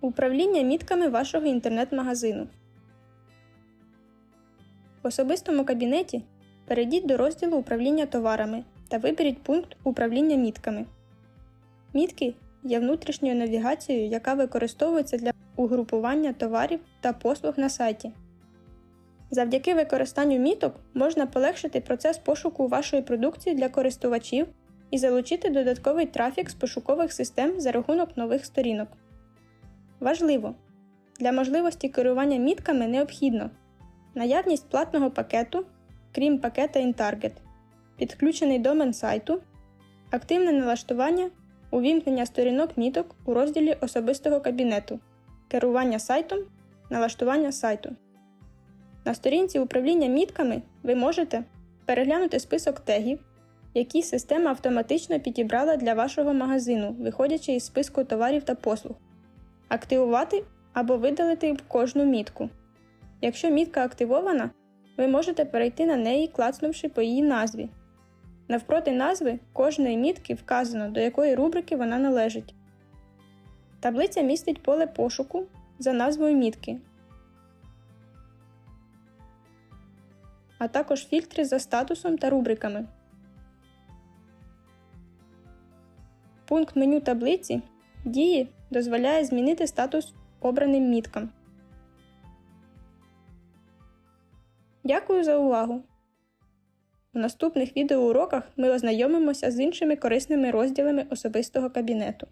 Управління мітками вашого інтернет-магазину. В особистому кабінеті перейдіть до розділу Управління товарами та виберіть пункт Управління мітками. Мітки є внутрішньою навігацією, яка використовується для угрупування товарів та послуг на сайті. Завдяки використанню міток можна полегшити процес пошуку вашої продукції для користувачів і залучити додатковий трафік з пошукових систем за рахунок нових сторінок. Важливо! Для можливості керування мітками необхідно наявність платного пакету, крім пакета InTarget, підключений домен сайту, активне налаштування, увімкнення сторінок міток у розділі особистого кабінету, керування сайтом, налаштування сайту. На сторінці управління мітками ви можете переглянути список тегів, які система автоматично підібрала для вашого магазину, виходячи із списку товарів та послуг, активувати або видалити кожну мітку. Якщо мітка активована, ви можете перейти на неї, клацнувши по її назві. Навпроти назви кожної мітки вказано, до якої рубрики вона належить. Таблиця містить поле пошуку за назвою мітки, а також фільтри за статусом та рубриками. Пункт меню таблиці Дії дозволяє змінити статус обраним міткам. Дякую за увагу! У наступних відеоуроках ми ознайомимося з іншими корисними розділами особистого кабінету.